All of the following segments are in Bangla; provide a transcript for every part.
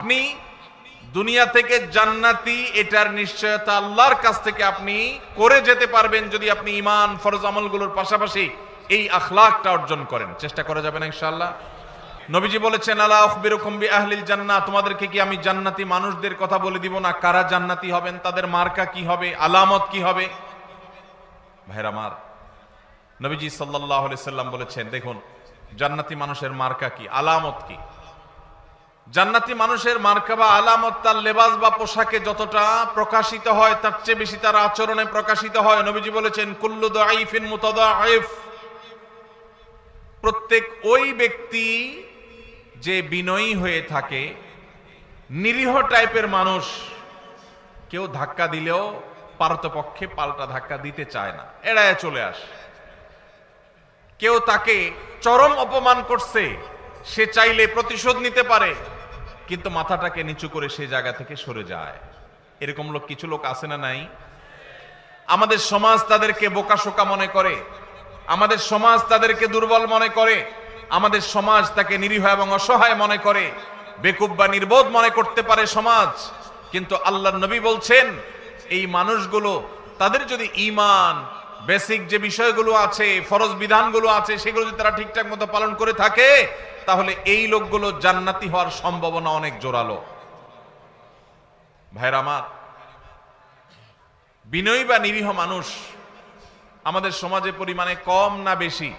আপনি দুনিয়া থেকে জান্নাতি, এটার নিশ্চয়তা আল্লাহর কাছ থেকে আপনি করে যেতে পারবেন যদি আপনি ইমান ফরজ আমলগুলোর পাশাপাশি এই আখলাকটা অর্জন করেন। চেষ্টা করা যাবে না ইনশাআল্লাহ। নবীজি বলেছেন, আলা তোমাদেরকে কি আমি জান্নাতি মানুষদের কথা বলে দিব না? কারা জান্নাতি হবেন? তাদের মার্কা কি হবে? আলামত কি হবে? ভাইরা আমার, নবীজি আলাইহি সাল্লাম বলেছেন, দেখুন, জান্নাতি মানুষের মার্কা কি? আলামত কি? জান্নাতি মানুষের মার্কা বা আলামত, তার লেবাস বা পোশাকে যতটা প্রকাশিত হয়, তার চেয়ে বেশি তার আচরণে প্রকাশিত হয়। নবীজি বলেছেন, কুল্লু মুতাদাইফ প্রত্যেক ওই ব্যক্তি যে বিনয়ী হয়ে থাকে, নিরীহ টাইপের মানুষ, কেউ ধাক্কা দিলেও পারতপক্ষে পাল্টা ধাক্কা দিতে চায় না। এড়ায় চলে আসে। কেউ তাকে চরম অপমান করছে, সে চাইলে প্রতিশোধ নিতে পারে। কিন্তু মাথাটাকে নিচু করে সে জায়গা থেকে সরে যায়। এরকম লোক কিছু লোক আছে না নাই? আমাদের সমাজ তাদেরকে বোকাশোকা মনে করে। আমাদের সমাজ তাদেরকে দুর্বল মনে করে। আমাদের সমাজ তাকে নিরীহ এবং অসহায় মনে করে। বেকুব বা নির্বোধ মনে করতে পারে সমাজ। কিন্তু আল্লাহ নবী বলছেন, এই মানুষগুলো, তাদের যদি ইমান বেসিক যে বিষয়গুলো আছে, ফরজ বিধানগুলো আছে, সেগুলো যদি তারা ঠিকঠাক মতো পালন করে থাকে তাহলে এই লোকগুলো জান্নাতি হওয়ার সম্ভাবনা অনেক জোরালো। ভাইরা আমার, বিনয়ী বা নিরীহ মানুষ আমাদের সমাজে পরিমাণে কম না বেশি?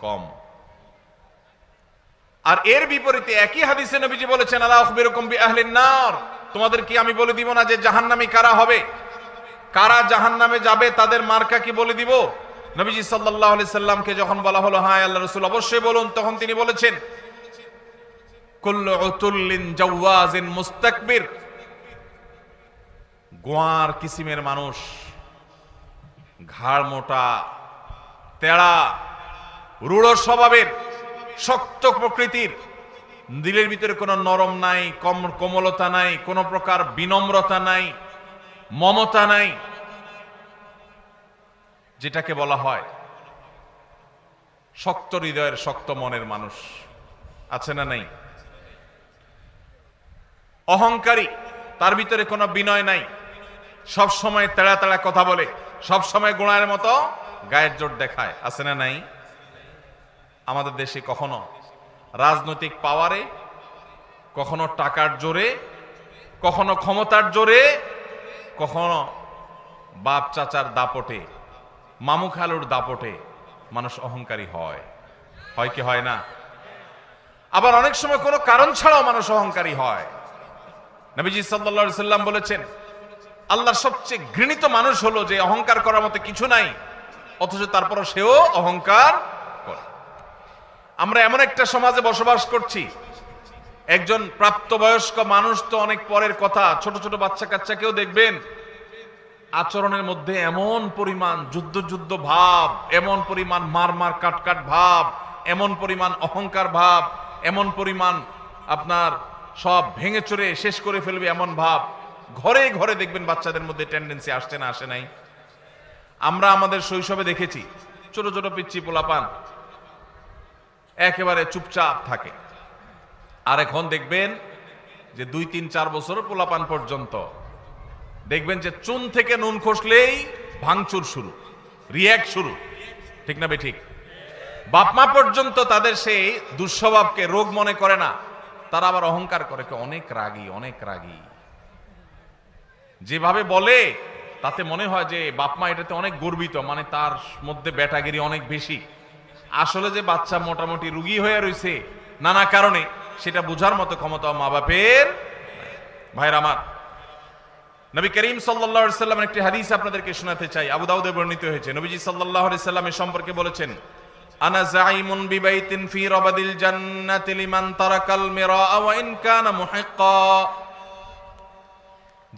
কম। আর এর বিপরীতে একই হাদিসে নবীজি বলেছেন আল্লাহ নার। তোমাদের কি আমি বলে দিব না যে জাহান্নামী কারা হবে? কারা জাহান্নামে যাবে, তাদের মার্কা কি বলে দিব? নবীজি সাল্লাল্লাহু আলাইহি সাল্লামকে যখন বলা হলো হ্যাঁ আল্লাহ রাসূল, অবশ্যই বলুন, তখন তিনি বলেছেন মুস্তাকবির। গোয়ার কিসিমের মানুষ, ঘাড় মোটা, তেড়া, রূঢ় স্বভাবের, শক্ত প্রকৃতির। দিলের ভিতরে কোনো নরম নাই কম কোমলতা নাই, কোনো প্রকার বিনম্রতা নাই, মমতা নাই। যেটাকে বলা হয় শক্ত হৃদয়ের শক্ত মনের মানুষ। আছে না নাই? অহংকারী, তার ভিতরে কোনো বিনয় নাই। সব সময় তেড়া তেড়া কথা বলে, সব সময় গোড়ার মতো গায়ের জোট দেখায়। আছে না নাই? আমাদের দেশে কখনো রাজনৈতিক পাওয়ারে, কখনো টাকার জোরে, কখনো ক্ষমতার জোরে, কখনো বাপ চাচার দাপটে মামু খালুর দাপটে মানুষ অহংকারী হয়। হয় কি হয় না? আবার অনেক সময় কোনো কারণ ছাড়াও মানুষ অহংকারী হয়। নবীজি সাল্লা সাল্লাম বলেছেন, আল্লাহর সবচেয়ে ঘৃণিত মানুষ হলো যে অহংকার করার মতো কিছু নাই, অথচ তারপরও সেও অহংকার করে। আমরা এমন একটা সমাজে বসবাস করছি, একজন প্রাপ্তবয়স্ক মানুষ তো অনেক পরের কথা, ছোট ছোট বাচ্চা কাচ্চাকেও দেখবেন আচরণের মধ্যে এমন পরিমাণ যুদ্ধ যুদ্ধ ভাব, এমন পরিমাণ মার মার কাট কাট ভাব, এমন পরিমাণ অহংকার ভাব, এমন পরিমাণ আপনার সব ভেঙে চড়ে শেষ করে ফেলবে এমন ভাব। ঘরে ঘরে দেখবেন বাচ্চাদের মধ্যে টেন্ডেন্সি আসছে না, আসে নাই। আমরা আমাদের শৈশবে দেখেছি, ছোট ছোট পিচ্ছি পোলাপান একেবারে চুপচাপ থাকে। আর এখন দেখবেন যে দুই, তিন, চার বছর পোলাপান পর্যন্ত দেখবেন যে চুন থেকে নুন খসলেই ভাঙচুর শুরু রিয়াক্ট শুরু। ঠিক না ঠিক বাপমা পর্যন্ত তাদের সেই দুঃস্বভাবকে রোগ মনে করে না, তারা আবার অহংকার করে অনেক রাগী অনেক রাগী। যেভাবে বলে, তাতে মনে হয় যে বাপমা এটাতে অনেক গর্বিত মানে তার মধ্যে ব্যাটাগিরি অনেক বেশি। আসলে যে বাচ্চা মোটামুটি রুগী হয়ে রয়েছে নানা কারণে সেটা বোঝার মতো ক্ষমতা মা বাপের ভাইর আমার নবী করিম সাল্লাল্লাহু সাল্লামের একটি হাদিস আপনাদেরকে শোনাতে চাই। আবু দাউদে বর্ণিত হয়েছে। নবীজি আলাইহি সাল্লামের সম্পর্কে বলেছেন, আনা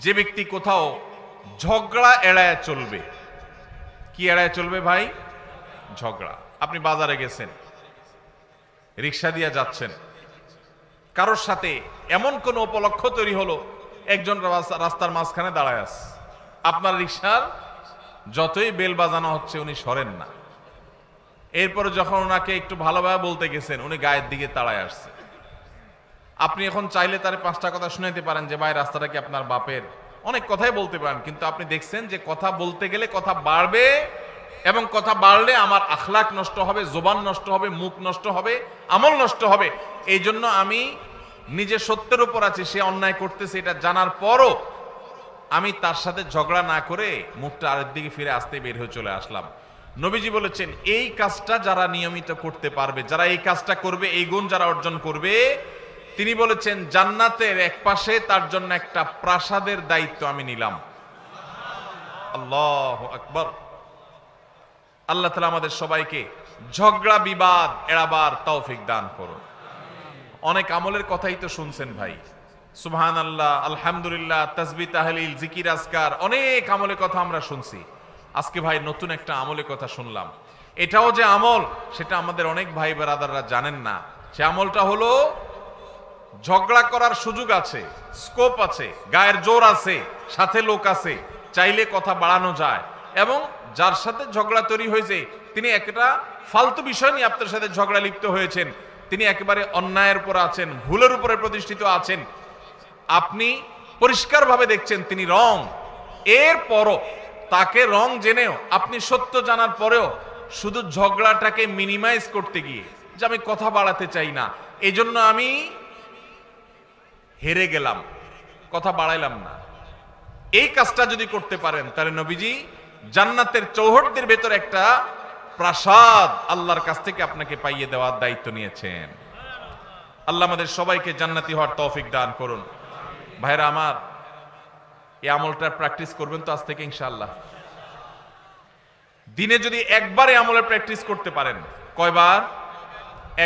যে ব্যক্তি কোথাও ঝগড়া এড়ায় চলবে। কি এড়ায় চলবে ভাই? ঝগড়া। আপনি বাজারে গেছেন, রিক্সা দিয়ে যাচ্ছেন, কারোর সাথে এমন কোন উপলক্ষ তৈরি হলো একজন রাস্তা- রাস্তার মাঝখানে দাঁড়ায় আছে। আপনার রিক্সার যতই বেল বাজানো হচ্ছে উনি সরেন না। এরপরে যখন ওনাকে একটু ভালোভাবে বলতে গেছেন, উনি গায়ের দিকে তাড়ায় আসছে। আপনি এখন চাইলে তার পাঁচটা কথা শুনাইতে পারেন যে, ভাই, রাস্তাটা কি আপনার বাপের? অনেক কথাই বলতে পারেন, কিন্তু আপনি দেখছেন যে কথা বলতে গেলে কথা বাড়বে এবং কথা বাড়লে আমার আখলাক নষ্ট হবে, জোবান নষ্ট হবে, মুখ নষ্ট হবে, আমল নষ্ট হবে। এই জন্য আমি নিজে সত্যের উপর আছে, সে অন্যায় করতেছে, এটা জানার পরও আমি তার সাথে ঝগড়া না করে মুখটা আরেক দিকে ফিরে আসতে বের হয়ে চলে আসলাম। নবীজি বলেছেন, এই কাজটা যারা নিয়মিত করতে পারবে, যারা এই কাজটা করবে, এই গুণ যারা অর্জন করবে, তিনি বলেছেন, জান্নাতের এক পাশে তার জন্য একটা প্রাসাদের দায়িত্ব আমি নিলাম। আল্লাহ আকবর। আল্লাহ তালা আমাদের সবাইকে ঝগড়া, বিবাদ, এড়াবার তৌফিক দান করুন। অনেক আমলের কথাই তো শুনছেন ভাই। সুবহান আল্লাহ আলহামদুলিল্লাহ, তাসবি, তাহলিল, জিকির, আজকার, অনেক আমলের কথা আমরা শুনছি। আজকে ভাই নতুন একটা আমলের কথা শুনলাম। এটাও যে আমল, সেটা আমাদের অনেক ভাই বেরাদাররা জানেন না। সে আমলটা হলো, ঝগড়া করার সুযোগ আছে স্কোপ আছে, গায়ের জোর আছে, সাথে লোক আছে, চাইলে কথা বাড়ানো যায় এবং যার সাথে ঝগড়া তৈরি হয়েছে, তিনি একটা ফালতু বিষয় নিয়ে আপনার সাথে ঝগড়া লিপ্ত হয়েছেন। তিনি একেবারে অন্যায়ের উপর আছেন, ভুলের উপরে প্রতিষ্ঠিত আছেন। আপনি পরিষ্কারভাবে দেখছেন তিনি রং। এর পরও তাকে রং জেনেও, আপনি সত্য জানার পরেও শুধু ঝগড়াটাকে মিনিমাইজ করতে গিয়ে যে আমি কথা বাড়াতে চাই না এই জন্য আমি হেরে গেলাম, কথা বাড়াইলাম না। এই কাজটা যদি করতে পারেন, তাহলে নবীজি জান্নাতের চৌহটদের ভেতর একটা প্রাসাদ আল্লাহর কাছ থেকে আপনাকে পাইয়ে দেওয়ার দায়িত্ব নিয়েছেন। আল্লাহ আমাদের সবাইকে জান্নাতি হওয়ার তৌফিক দান করুন। ভাইরা আমার, এই আমলটার প্র্যাকটিস করবেন তো আজ থেকে ইনশাআল্লাহ। দিনে যদি একবার আমলের প্র্যাকটিস করতে পারেন, কয়বার?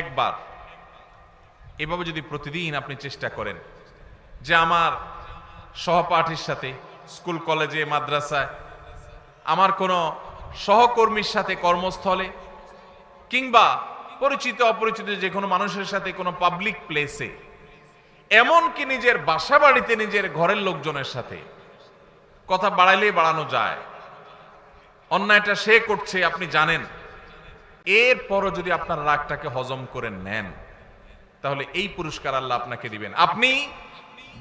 একবার। এভাবে যদি প্রতিদিন আপনি চেষ্টা করেন, যে আমার সহপাঠীর সাথে, স্কুল, কলেজে, মাদ্রাসায়, আমার কোনো সহকর্মীর সাথে কর্মস্থলে কিংবা পরিচিত অপরিচিত যে কোনো মানুষের সাথে কোনো পাবলিক প্লেসে এমনকি নিজের বাসা বাড়িতে নিজের ঘরের লোকজনের সাথে। কথা বাড়াইলেই বাড়ানো যায়। অন্যায়টা সে করছে, আপনি জানেন। এরপরও যদি আপনার রাগটাকে হজম করে নেন, তাহলে এই পুরস্কার আল্লাহ আপনাকে দিবেন। আপনি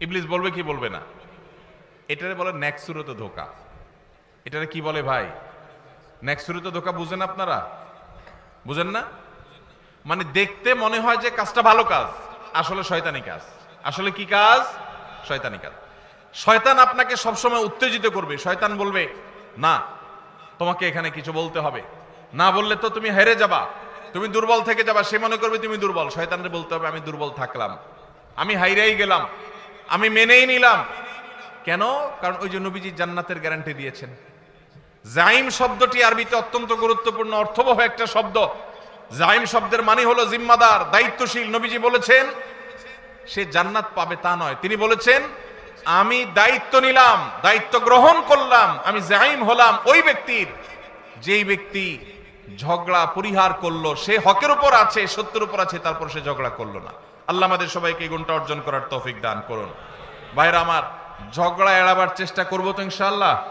ইবলিস বলবে কি বলবে না? এটারে বলে ন্যাকসুরত ধোকা। এটারে কি বলে ভাই? ন্যাকসুরত ধোকা বুঝেন আপনারা? বুঝেন না? মানে দেখতে মনে হয় যে কাজটা ভালো কাজ, আসলে শয়তানি কাজ। আসলে কি কাজ? শয়তানি কাজ। শয়তান আপনাকে সবসময় উত্তেজিত করবে। শয়তান বলবে, না, তোমাকে এখানে কিছু বলতে হবে। না বললে তো তুমি হেরে যাবা। তুমি দুর্বল থেকে যাবা। সে মনে করবে তুমি দুর্বল। শয়তানরে বলতে হবে, আমি দুর্বল থাকলাম। আমি হাইরাই গেলাম। আমি মেনেই নিলাম। কেন? কারণ ওই যে নবীজি জান্নাতের গ্যারান্টি দিয়েছেন। জাইম শব্দটি আরবিতে অত্যন্ত গুরুত্বপূর্ণ, অর্থবহ একটা শব্দ। জাইম শব্দের মানে হলো জিম্মাদার, দায়িত্বশীল। নবীজি বলেছেন, সে জান্নাত পাবে তা নয়। তিনি বলেছেন, আমি দায়িত্ব নিলাম, দায়িত্ব গ্রহণ করলাম, আমি জাইম হলাম ওই ব্যক্তির। যেই ব্যক্তি ঝগড়া, পরিহার করল, সে হকের উপর আছে, সত্যের উপর আছে, তারপর সে ঝগড়া করল না। আল্লাহ আমাদের সবাইকে এই গুণটা অর্জন করার তৌফিক দান করুন। ভাইরা আমার, ঝগড়া এড়াবার চেষ্টা করব তো ইনশাআল্লাহ।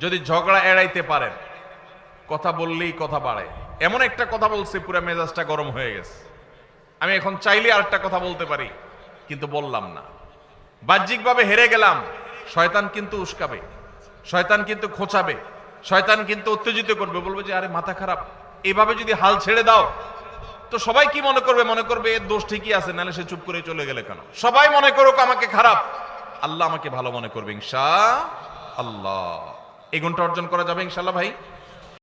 যদি ঝগড়া এড়াইতে পারেন, কথা বললেই কথা বাড়ে। এমন একটা কথা বলছি, পুরো মেজাজটা গরম হয়ে গেছে। আমি এখন চাইলে আরেকটা কথা বলতে পারি, কিন্তু বললাম না। বাহ্যিকভাবে হেরে গেলাম, শয়তান কিন্তু উস্কাবে, শয়তান কিন্তু খোঁচাবে, শয়তান কিন্তু উত্তেজিত করবে। বলবে যে, আরে, মাথা খারাপ। এভাবে যদি হাল ছেড়ে দাও তো সবাই কি মনে করবে? মনে করবে, এর দোষ ঠিকই আছে, নাহলে সে চুপ করে চলে গেলে কেন? সবাই মনে করুক আমাকে খারাপ। আল্লাহ আমাকে ভালো মনে করবে, ইনশা আল্লাহ। এই গুণটা অর্জন করা যাবে ইনশাল্লাহ ভাই।